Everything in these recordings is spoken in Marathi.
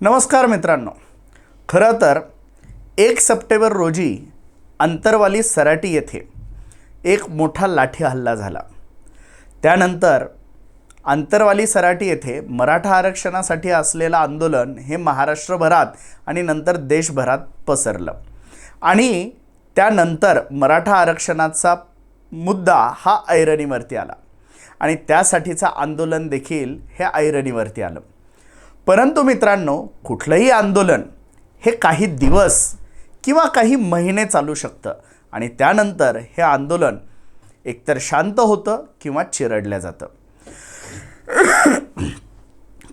नमस्कार मित्रांनो. खरं तर एक सप्टेंबर रोजी अंतरवाली सराटी येथे एक मोठा लाठी हल्ला झाला. त्यानंतर अंतरवाली सराटी येथे मराठा आरक्षणासाठी असलेलं आंदोलन हे महाराष्ट्रभरात आणि नंतर देशभरात पसरलं. आणि त्यानंतर मराठा आरक्षणाचा मुद्दा हा ऐरणीवरती आला. आणि त्यासाठीचं आंदोलन देखील हे ऐरणीवरती आलं. परंतु मित्रांनो कुठलंही आंदोलन हे काही दिवस किंवा काही महिने चालू शकतं आणि त्यानंतर हे आंदोलन एकतर शांत होतं किंवा चिरडलं जातं.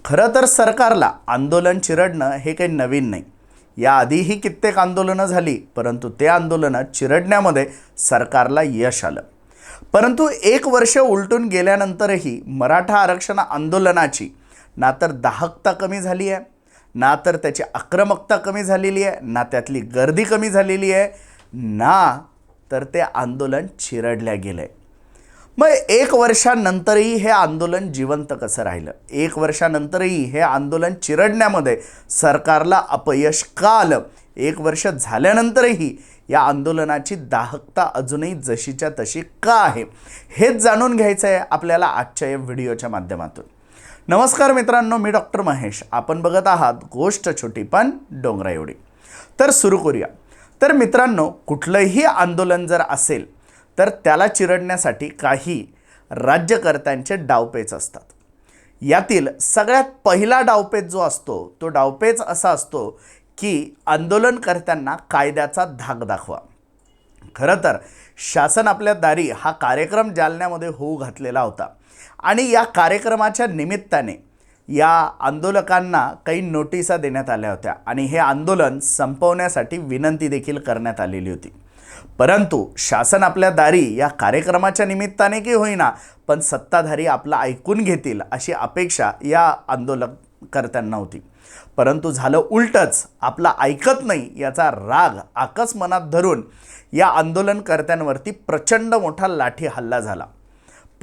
खरं तर सरकारला आंदोलन चिरडणं हे काही नवीन नाही. याआधीही कित्येक आंदोलनं झाली परंतु ते आंदोलनं चिरडण्यामध्ये सरकारला यश आलं. परंतु एक वर्ष उलटून गेल्यानंतरही मराठा आरक्षण आंदोलनाची ना तर दाहकता कमी झाली आहे ना तर त्याची आक्रमकता कमी झालेली आहे ना त्यातली गर्दी कमी झालेली आहे ना तर ते आंदोलन चिरडल्या गेलं आहे मग एक वर्षानंतरही हे आंदोलन जिवंत कसं राहिलं? एक वर्षानंतरही हे आंदोलन चिरडण्यामध्ये सरकारला अपयश का आलं? एक वर्ष झाल्यानंतरही या आंदोलनाची दाहकता अजूनही जशीच्या तशी का आहे? हेच जाणून घ्यायचं आहे आपल्याला आजच्या या व्हिडिओच्या माध्यमातून. नमस्कार मित्रांनो मी डॉक्टर महेश. आपण बघत आहात गोष्ट छोटी पण डोंगरा एवढी. तर सुरू करूया. तर मित्रांनो कुठलंही आंदोलन जर असेल तर त्याला चिरडण्यासाठी काही राज्यकर्त्यांचे डावपेच असतात. यातील सगळ्यात पहिला डावपेच जो असतो तो डावपेच असा असतो की आंदोलनकर्त्यांना कायद्याचा धाक दाखवा. खरं तर शासन आपल्या दारी हा कार्यक्रम जालन्यामध्ये होऊ घातलेला होता. आणि या कार्यक्रमाच्या निमित्ताने या आंदोलकांना काही नोटिसा देण्यात आल्या होत्या. आणि हे आंदोलन संपवण्यासाठी विनंती देखील करण्यात आलेली होती. परंतु शासन आपल्या दारी या कार्यक्रमाच्या निमित्ताने की होईना पण सत्ताधारी आपला ऐकून घेतील अशी अपेक्षा या आंदोलनकर्त्यांना होती. परंतु झालं उलटच आपला ऐकत नाही याचा राग आकस मनात धरून या आंदोलनकर्त्यांवरती प्रचंड मोठा लाठी हल्ला झाला.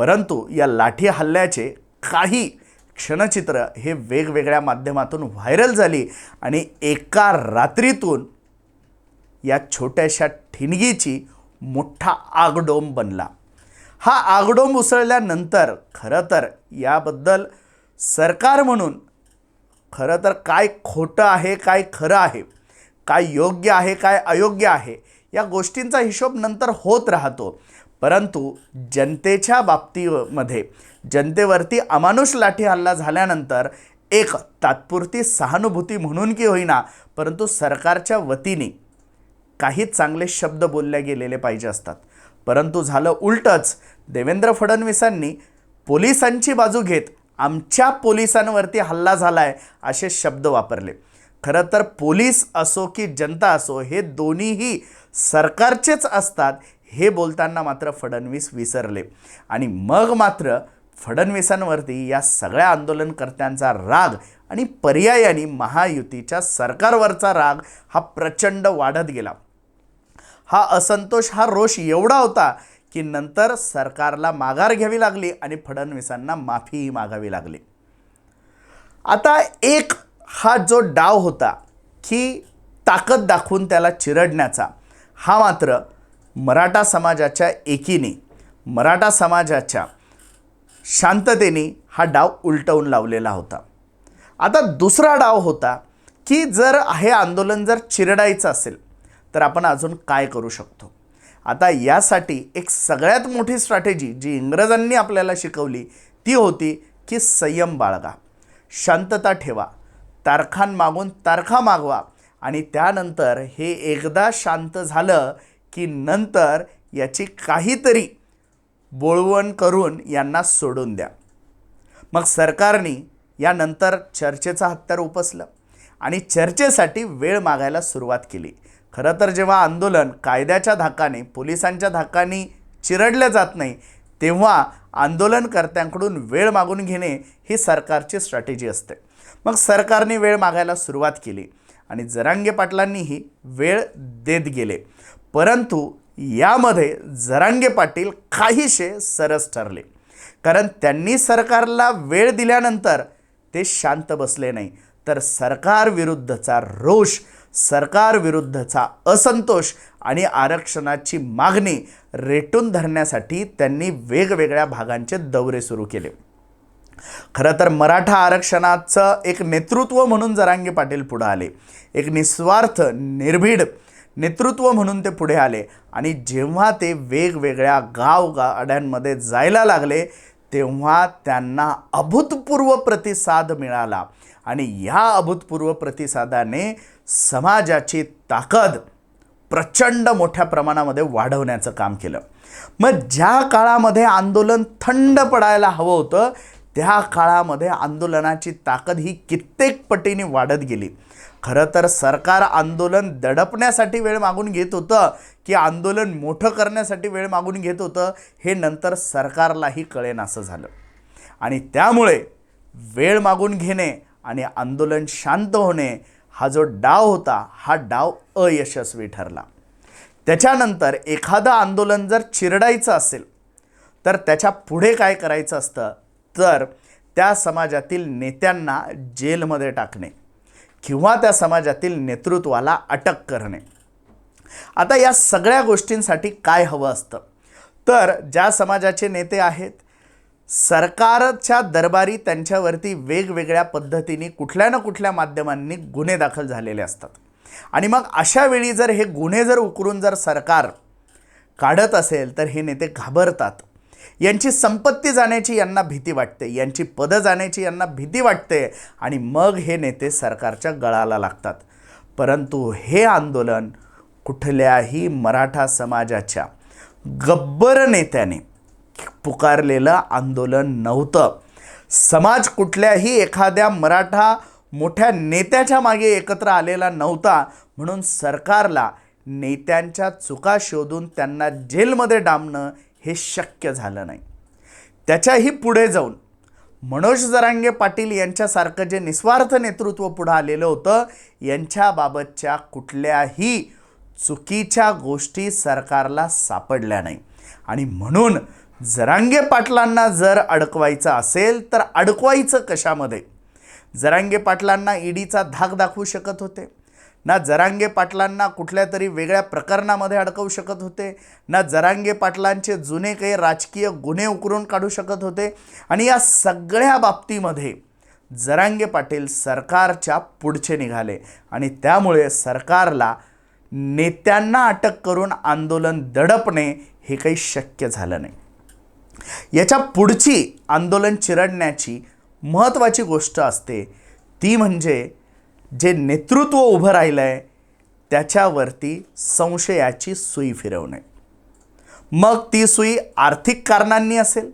परंतु या लाठी हल्ल्याचे काही क्षणचित्र हे वेगवेगळ्या माध्यमातून व्हायरल झाली आणि एका रात्रीतून या छोट्याशा ठिणगीची मोठा आगडोंब बनला. हा आगडोंब उसळल्यानंतर खरं तर याबद्दल सरकार म्हणून खरं तर काय खोटं आहे काय खरं आहे काय योग्य आहे काय अयोग्य आहे या गोष्टींचा हिशोब नंतर होत राहतो. परंतु जनतेच्या बाबतीमध्ये जनतेवरती अमानुष लाठी हल्ला झाल्यानंतर एक तात्पुरती सहानुभूती म्हणून की होईना परंतु सरकारच्या वतीने काही चांगले शब्द बोलले गेलेले पाहिजे असतात. परंतु झालं उलटच देवेंद्र फडणवीसांनी पोलिसांची बाजू घेत आमच्या पोलिसांवरती हल्ला झाला आहे असे शब्द वापरले. खरं तर पोलीस असो की जनता असो हे दोन्हीही सरकारचेच असतात हे बोलताना मात्र फडणवीस विसरले. आणि मग मात्र फडणवीसांवरती या सगळ्या आंदोलनकर्त्यांचा राग आणि पर्यायाने महायुतीच्या सरकारवरचा राग हा प्रचंड वाढत गेला. हा असंतोष हा रोष एवढा होता की नंतर सरकारला माघार घ्यावी लागली आणि फडणवीसांना माफीही मागावी लागली. आता एक हा जो डाव होता की ताकद दाखवून त्याला चिरडण्याचा हा मात्र मराठा समाजाच्या एकीने मराठा समाजाच्या शांततेने हा डाव उलटवून लावलेला होता. आता दुसरा डाव होता की जर हे आंदोलन जर चिरडायचं असेल तर आपण अजून काय करू शकतो? आता यासाठी एक सगळ्यात मोठी स्ट्रॅटेजी जी इंग्रजांनी आपल्याला शिकवली ती होती की संयम बाळगा. शांतता ठेवा. तारखांमागून तारखा मागवा आणि त्यानंतर हे एकदा शांत झालं की नंतर याची काहीतरी बोळवण करून यांना सोडून द्या. मग सरकारने यानंतर चर्चेचा हत्यार उपसलं आणि चर्चेसाठी वेळ मागायला सुरुवात केली. खरं तर जेव्हा आंदोलन कायद्याच्या धाकाने पोलिसांच्या धाकाने चिरडलं जात नाही तेव्हा आंदोलनकर्त्यांकडून वेळ मागून घेणे ही सरकारची स्ट्रॅटेजी असते. मग सरकारने वेळ मागायला सुरुवात केली आणि जरांगे पाटलांनीही वेळ देत गेले. परंतु यामध्ये जरांगे पाटील काहीसे सरस ठरले. कारण त्यांनी सरकारला वेळ दिल्यानंतर ते शांत बसले नाही. तर सरकारविरुद्धचा रोष सरकारविरुद्धचा असंतोष आणि आरक्षणाची मागणी रेटून धरण्यासाठी त्यांनी वेगवेगळ्या भागांचे दौरे सुरू केले. खरं तर मराठा आरक्षणाचं एक नेतृत्व म्हणून जरांगे पाटील पुढं आले. एक निस्वार्थ निर्भीड नेतृत्व म्हणून ते पुढे आले. आणि जेव्हा ते वेगवेगळ्या गाव गाड्यांमध्ये जायला लागले तेव्हा त्यांना अभूतपूर्व प्रतिसाद मिळाला. आणि या अभूतपूर्व प्रतिसादाने समाजाची ताकद प्रचंड मोठ्या प्रमाणामध्ये वाढवण्याचं काम केलं. मग ज्या काळामध्ये आंदोलन थंड पडायला हवं होतं त्या काळामध्ये आंदोलनाची ताकद ही कित्येक पटीने वाढत गेली. खरं तर सरकार आंदोलन दडपण्यासाठी वेळ मागून घेत होतं की आंदोलन मोठं करण्यासाठी वेळ मागून घेत होतं हे नंतर सरकारलाही कळेन असं झालं. आणि त्यामुळे वेळ मागून घेणे आणि आंदोलन शांत होणे हा जो डाव होता हा डाव अयशस्वी ठरला. त्याच्यानंतर एखादं आंदोलन जर चिरडायचं असेल तर त्याच्या पुढे काय करायचं असतं? तर त्या समाजातील नेत्यांना जेलमध्ये टाकणे किंवा त्या समाजातील नेतृत्वाला अटक करणे. आता या सगळ्या गोष्टींसाठी काय हवं असतं? तर ज्या समाजाचे नेते आहेत सरकारच्या दरबारी त्यांच्यावरती वेगवेगळ्या पद्धतीने कुठल्या ना कुठल्या माध्यमांनी गुन्हे दाखल झालेले असतात. आणि मग अशा वेळी जर हे गुन्हे जर उकरून जर सरकार काढत असेल तर हे नेते घाबरतात. यांची संपत्ती जाण्याची यांना भीती वाटते यांची पदं जाण्याची यांना भीती वाटते आणि मग हे नेते सरकारच्या गळाला लागतात. परंतु हे आंदोलन कुठल्याही मराठा समाजाच्या गब्बर नेत्याने पुकारलेलं आंदोलन नव्हतं. समाज कुठल्याही एखाद्या मराठा मोठ्या नेत्याच्या मागे एकत्र आलेला नव्हता. म्हणून सरकारला नेत्यांच्या चुका शोधून त्यांना जेलमध्ये डांबणं हे शक्य झालं नाही. त्याच्याही पुढे जाऊन मनोज जरांगे पाटील यांच्यासारखं जे निस्वार्थ नेतृत्व पुढं आलेलं होतं यांच्याबाबतच्या कुठल्याही चुकीच्या गोष्टी सरकारला सापडल्या नाही. आणि म्हणून जरांगे पाटलांना जर अडकवायचं असेल तर अडकवायचं कशामध्ये? जरांगे पाटलांना ईडीचा धाक दाखवू शकत होते. ना जरांगे पाटलांना कुठल्या तरी वेगळ्या प्रकरणामध्ये अडकवू शकत होते ना जरांगे पाटलांचे जुने काही राजकीय गुन्हे उकरून काढू शकत होते. आणि या सगळ्या बाबतीमध्ये जरांगे पाटील सरकारच्या पुढचे निघाले. आणि त्यामुळे सरकारला नेत्यांना अटक करून आंदोलन दडपणे हे काही शक्य झालं नाही. याच्या पुढची आंदोलन चिरडण्याची महत्त्वाची गोष्ट असते ती म्हणजे जे नेतृत्व उभं राहिलं आहे त्याच्यावरती संशयाची सुई फिरवणे. मग ती सुई आर्थिक कारणांनी असेल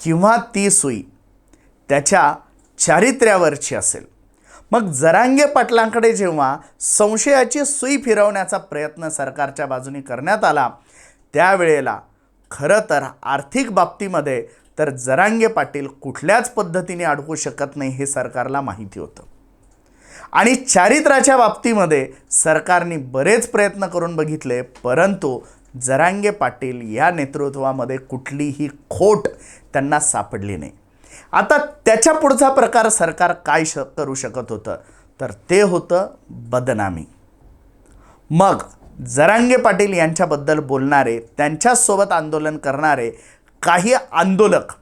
किंवा ती सुई त्याच्या चारित्र्यावरची असेल? मग जरांगे पाटलांकडे जेव्हा संशयाची सुई फिरवण्याचा प्रयत्न सरकारच्या बाजूने करण्यात आला त्यावेळेला खरं तर आर्थिक बाबतीमध्ये तर जरांगे पाटील कुठल्याच पद्धतीने अडकू शकत नाही हे सरकारला माहिती होतं. आणि चारित्र्याच्या बाबतीमध्ये सरकारने बरेच प्रयत्न करून बघितले परंतु जरांगे पाटील या नेतृत्वामध्ये कुठलीही खोट त्यांना सापडली नाही. आता त्याच्या पुढचा प्रकार सरकार काय श करू शकत होतं? तर ते होतं बदनामी. मग जरांगे पाटील यांच्याबद्दल बोलणारे त्यांच्यासोबत आंदोलन करणारे काही आंदोलक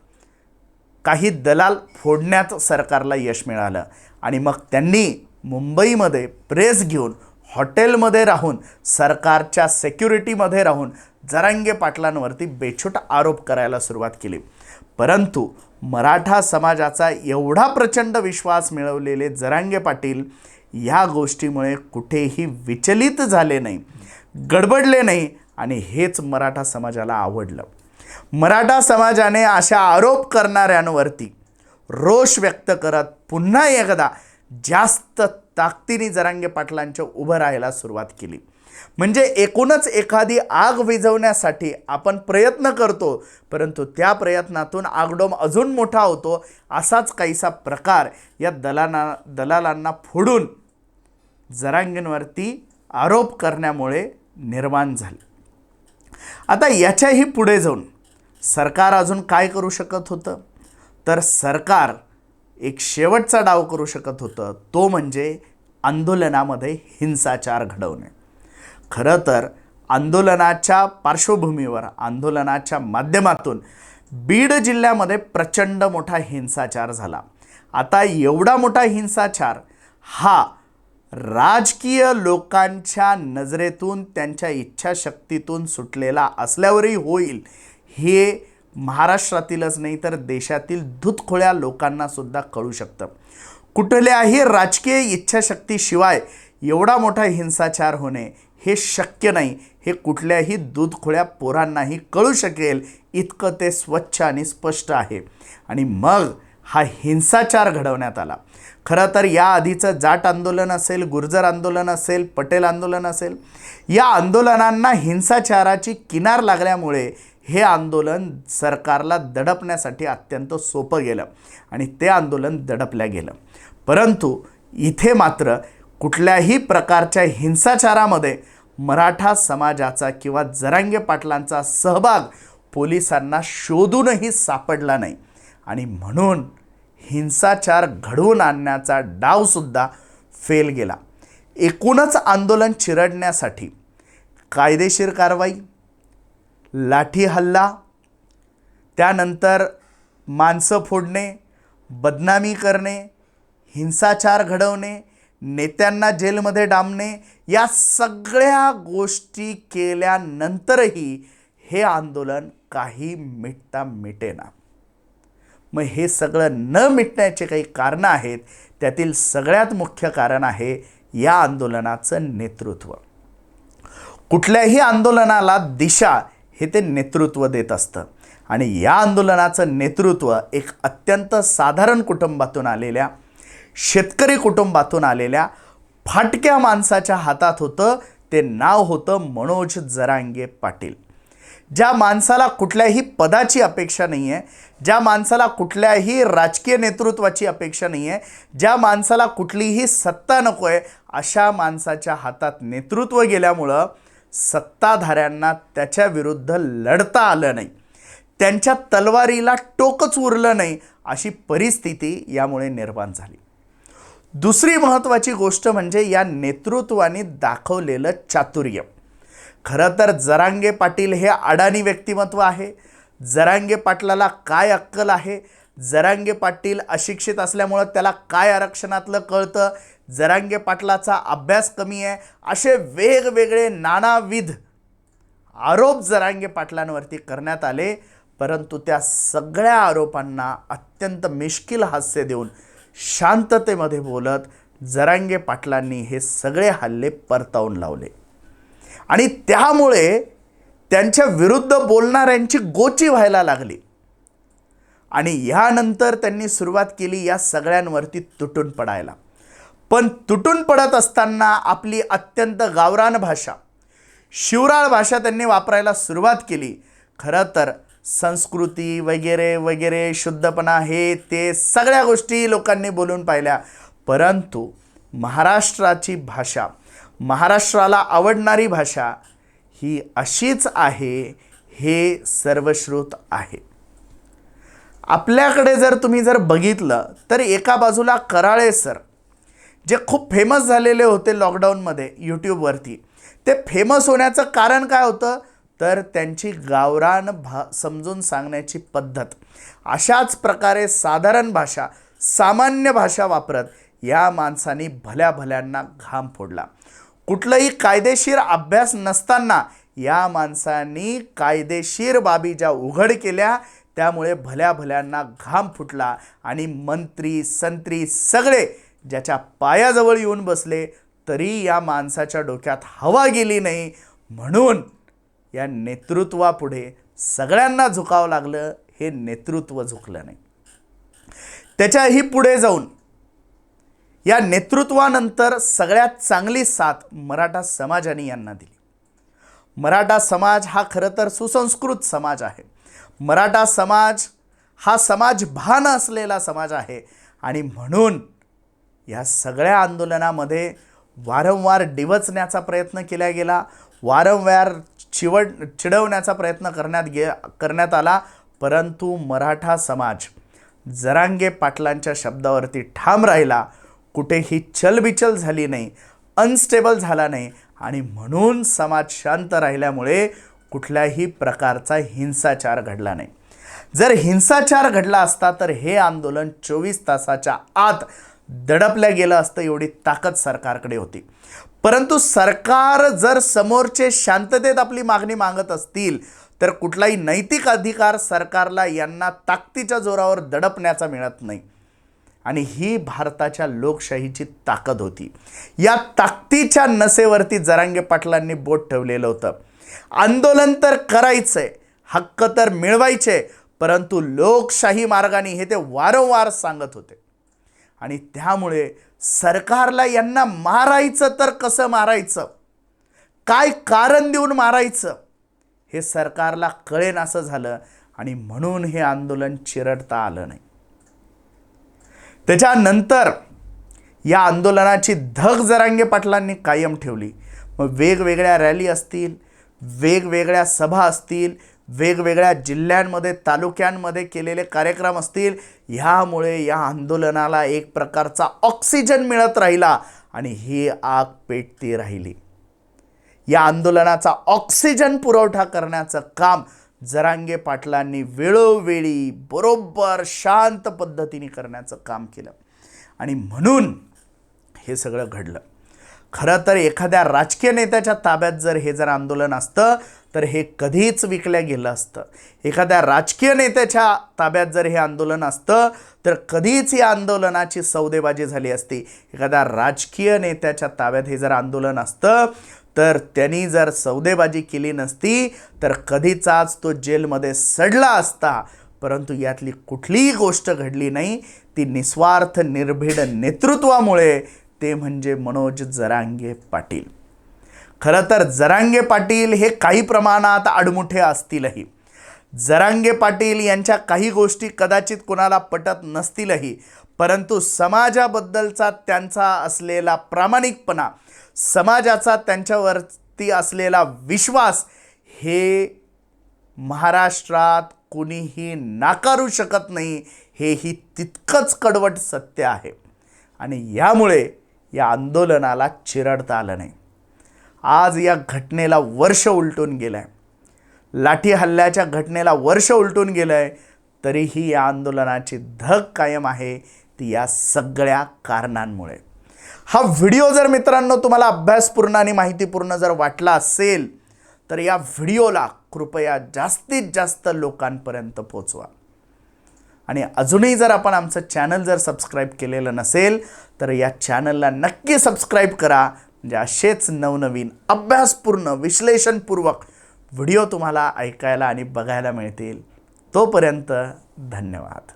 काही दलाल फोडण्यात सरकारला यश मिळालं आणि मग त्यांनी मुंबईमध्ये प्रेस घेऊन हॉटेलमध्ये राहून सरकारच्या सेक्युरिटीमध्ये राहून जरांगे पाटलांवरती बेछूट आरोप करायला सुरुवात केली. परंतु मराठा समाजाचा एवढा प्रचंड विश्वास मिळवलेले जरांगे पाटील या गोष्टीमुळे कुठेही विचलित झाले नाही गडबडले नाही आणि हेच मराठा समाजाला आवडलं. मराठा समाजाने अशा आरोप करणाऱ्यांवरती रोष व्यक्त करत पुन्हा एकदा जास्त ताकदीने जरांगे पाटलांच्या उभं राहायला सुरुवात केली. म्हणजे एकूणच एखादी आग विझवण्यासाठी आपण प्रयत्न करतो परंतु त्या प्रयत्नातून आगडोम अजून मोठा होतो असाच काहीसा प्रकार या दलाना दलालांना फोडून जरांगेंवरती आरोप करण्यामुळे निर्माण झाले. आता याच्याही पुढे जाऊन सरकार अजून काय करू शकत होतं? तर सरकार एक शेवटचा डाव करू शकत होतं तो म्हणजे आंदोलनामध्ये हिंसाचार घडवणे. खरं तर आंदोलनाच्या पार्श्वभूमीवर आंदोलनाच्या माध्यमातून बीड जिल्ह्यामध्ये प्रचंड मोठा हिंसाचार झाला. आता एवढा मोठा हिंसाचार हा राजकीय लोकांच्या नजरेतून त्यांच्या इच्छाशक्तीतून सुटलेला असल्यावरही होईल हे महाराष्ट्रातीलच नाही तर देशातील धुतखोळ्या लोकांनासुद्धा कळू शकतं. कुठल्याही राजकीय इच्छाशक्तीशिवाय एवढा मोठा हिंसाचार होणे हे शक्य नाही. हे कुठल्याही दूधखोळ्या पोरांनाही कळू शकेल. इतकं ते स्वच्छ आणि स्पष्ट आहे. आणि मग हा हिंसाचार घडवण्यात आला. खरं तर या आधीचं जाट आंदोलन असेल गुर्जर आंदोलन असेल पटेल आंदोलन असेल या आंदोलनांना हिंसाचाराची किनार लागल्यामुळे हे आंदोलन सरकारला दडपण्यासाठी अत्यंत सोपं गेलं आणि ते आंदोलन दडपल्या गेलं. परंतु इथे मात्र कुठल्याही प्रकारच्या हिंसाचारामध्ये मराठा समाजाचा किंवा जरांगे पाटलांचा सहभाग पोलिसांना शोधूनही सापडला नाही. आणि म्हणून हिंसाचार घडवून आणण्याचा डावसुद्धा फेल गेला. एकूणच आंदोलन चिरडण्यासाठी कायदेशीर कारवाई लाठी हल्ला त्यानंतर माणसं फोडणे बदनामी करणे हिंसाचार घडवणे नेत्यांना जेलमध्ये डांबणे या सगळ्या गोष्टी केल्यानंतरही हे आंदोलन काही मिटता मिटेना. मग हे सगळं न मिटण्याचे काही कारणं आहेत त्यातील सगळ्यात मुख्य कारण आहे या आंदोलनाचं नेतृत्व. कुठल्याही आंदोलनाला दिशा हे ते नेतृत्व देत असतं. आणि या आंदोलनाचं नेतृत्व एक अत्यंत साधारण कुटुंबातून आलेल्या शेतकरी कुटुंबातून आलेल्या फाटक्या माणसाच्या हातात होतं ते नाव होतं मनोज जरांगे पाटील. ज्या माणसाला कुठल्याही पदाची अपेक्षा नाही आहे ज्या माणसाला कुठल्याही राजकीय नेतृत्वाची अपेक्षा नाही आहे ज्या माणसाला कुठलीही सत्ता नको आहे अशा माणसाच्या हातात नेतृत्व गेल्यामुळं सत्ताधाऱ्यांना त्याच्या विरुद्ध लढता आलं नाही. त्यांच्या तलवारीला टोकच उरलं नाही अशी परिस्थिती यामुळे निर्माण झाली. दुसरी महत्त्वाची गोष्ट म्हणजे या नेतृत्वाने दाखवलेलं चातुर्य. खरं तर जरांगे पाटील हे अडाणी व्यक्तिमत्व आहे. जरांगे पाटलाला काय अक्कल आहे? जरांगे पाटील अशिक्षित असल्यामुळं त्याला काय आरक्षणातलं कळतं? जरांगे पाटलाचा अभ्यास कमी आहे. असे वेगवेगळे नानाविध आरोप जरांगे पाटलांवरती करण्यात आले. परंतु त्या सगळ्या आरोपांना अत्यंत मिश्किल हास्य देऊन शांततेमध्ये बोलत जरांगे पाटलांनी हे सगळे हल्ले परतावून लावले. आणि त्यामुळे त्यांच्या विरुद्ध बोलणाऱ्यांची गोची व्हायला लागली. आणि ह्यानंतर त्यांनी सुरुवात केली या सगळ्यांवरती तुटून पडायला. पण तुटून पडत असताना आपली अत्यंत गावरान भाषा शिवराळ भाषा त्यांनी वापरायला सुरुवात केली. खरं तर संस्कृती वगैरे वगैरे शुद्धपणा हे ते सगळ्या गोष्टी लोकांनी बोलून पाहिल्या. परंतु महाराष्ट्राची भाषा महाराष्ट्राला आवडणारी भाषा ही अशीच आहे हे सर्वश्रुत आहे. आपल्याकडे जर तुम्ही जर बघितलं तर एका बाजूला कराळे सर जे खूप फेमस झालेले होते लॉकडाऊनमध्ये यूट्यूबवरती ते फेमस होण्याचं कारण काय होतं? तर त्यांची गावरान भा समजून सांगण्याची पद्धत. अशाच प्रकारे साधारण भाषा सामान्य भाषा वापरत या माणसाने भल्या भल्यांना घाम फोडला. कुठलंही कायदेशीर अभ्यास नसताना या माणसांनी कायदेशीर बाबी ज्या उघड केल्या त्यामुळे भल्या भल्यांना घाम फुटला आणि मंत्री संत्री सगळे ज्याच्या पायाजवळ येऊन बसले तरी या माणसाच्या डोक्यात हवा गेली नाही. म्हणून या नेतृत्वापुढे सगळ्यांना झुकावं लागलं हे नेतृत्व झुकलं नाही. त्याच्याही पुढे जाऊन या नेतृत्वानंतर सगळ्यात चांगली साथ मराठा समाजाने यांना दिली. मराठा समाज हा खरं तर सुसंस्कृत समाज आहे. मराठा समाज हा समाज भान असलेला समाज आहे. आणि म्हणून या सगळ्या आंदोलनामध्ये वारंवार डिवचण्याचा प्रयत्न केला गेला. वारंवार चिवड चिडवण्याचा प्रयत्न करण्यात गे करण्यात आला. परंतु मराठा समाज जरांगे पाटलांच्या शब्दावरती ठाम राहिला. कुठेही चलबिचल झाली नाही अनस्टेबल झाला नाही. आणि म्हणून समाज शांत राहिल्यामुळे कुठल्याही प्रकारचा हिंसाचार घडला नाही. जर हिंसाचार घडला असता तर हे आंदोलन चोवीस तासाच्या आत दडपलं गेलं असतं एवढी ताकद सरकारकडे होती. परंतु सरकार जर समोरचे शांततेत आपली मागणी मागत असतील तर कुठलाही नैतिक अधिकार सरकारला यांना ताकदीच्या जोरावर दडपण्याचा मिळत नाही. आणि ही भारताच्या लोकशाहीची ताकद होती. या ताकदीच्या नसेवरती जरांगे पाटलांनी बोट ठेवलेलं होतं. आंदोलन तर करायचंय हक्क तर मिळवायचे परंतु लोकशाही मार्गाने हे ते वारंवार सांगत होते. आणि त्यामुळे सरकारला यांना मारायचं तर कसं मारायचं? काय कारण देऊन मारायचं? हे सरकारला कळेन असं झालं आणि म्हणून हे आंदोलन चिरडता आलं नाही. त्याच्यानंतर या आंदोलनाची धग जरांगे पाटलांनी कायम ठेवली. मग वेगवेगळ्या रॅली असतील वेगवेगळ्या सभा असतील वेगवेगळ्या जिल्ह्यांमध्ये तालुक्यांमध्ये केलेले कार्यक्रम असतील ह्यामुळे या आंदोलनाला एक प्रकारचा ऑक्सिजन मिळत राहिला आणि ही आग पेटती राहिली. या आंदोलनाचा ऑक्सिजन पुरवठा करण्याचं काम जरांगे पाटलांनी वेळोवेळी बरोबर शांत पद्धतीने करण्याचं काम केलं. आणि म्हणून हे सगळं घडलं. खरं तर एखाद्या राजकीय नेत्याच्या ताब्यात जर हे जर आंदोलन असतं तर हे कधीच विकलं गेलं असतं. एखाद्या राजकीय नेत्याच्या ताब्यात जर हे आंदोलन असतं तर कधीच या आंदोलनाची सौदेबाजी झाली असती. एखाद्या राजकीय नेत्याच्या ताब्यात हे जर आंदोलन असतं तर त्यांनी जर सौदेबाजी केली नसती तर कधीचाच तो जेलमध्ये सडला असता. परंतु यातली कुठलीही गोष्ट घडली नाही ती निस्वार्थ निर्भीड नेतृत्वामुळे ते म्हणजे मनोज जरांगे पाटील. खरं तर जरांगे पाटील हे काही प्रमाणात आडमुठे असतीलही. जरांगे पाटील यांच्या काही गोष्टी कदाचित कुणाला पटत नसतीलही परंतु समाजाबद्दलचा त्यांचा असलेला प्रामाणिकपणा समाजाचा त्यांच्यावरती असलेला विश्वास हे महाराष्ट्रात कुणीही नाकारू शकत नाही हेही तितकंच कडवट सत्य आहे. आणि यामुळे या आंदोलनाला चिरडता आलं नाही. आज या घटनेला वर्ष उलटून गेलं आहे लाठी हल्ल्याच्या घटनेला वर्ष उलटून गेलं आहे तरीही या आंदोलनाची धग कायम आहे ती या सगळ्या कारणांमुळे. हा व्हिडिओ जर मित्रांनो तुम्हाला अभ्यासपूर्ण आणि माहितीपूर्ण जर वाटला असेल तर या व्हिडिओला कृपया जास्तीत जास्त लोकांपर्यंत पोचवा. आणि अजूनही जर आपण आमचं चॅनल जर सबस्क्राईब केलेलं नसेल तर या चॅनलला नक्की सबस्क्राईब करा. म्हणजे असेच नवनवीन अभ्यासपूर्ण विश्लेषणपूर्वक व्हिडिओ तुम्हाला ऐकायला आणि बघायला मिळतील. तोपर्यंत धन्यवाद.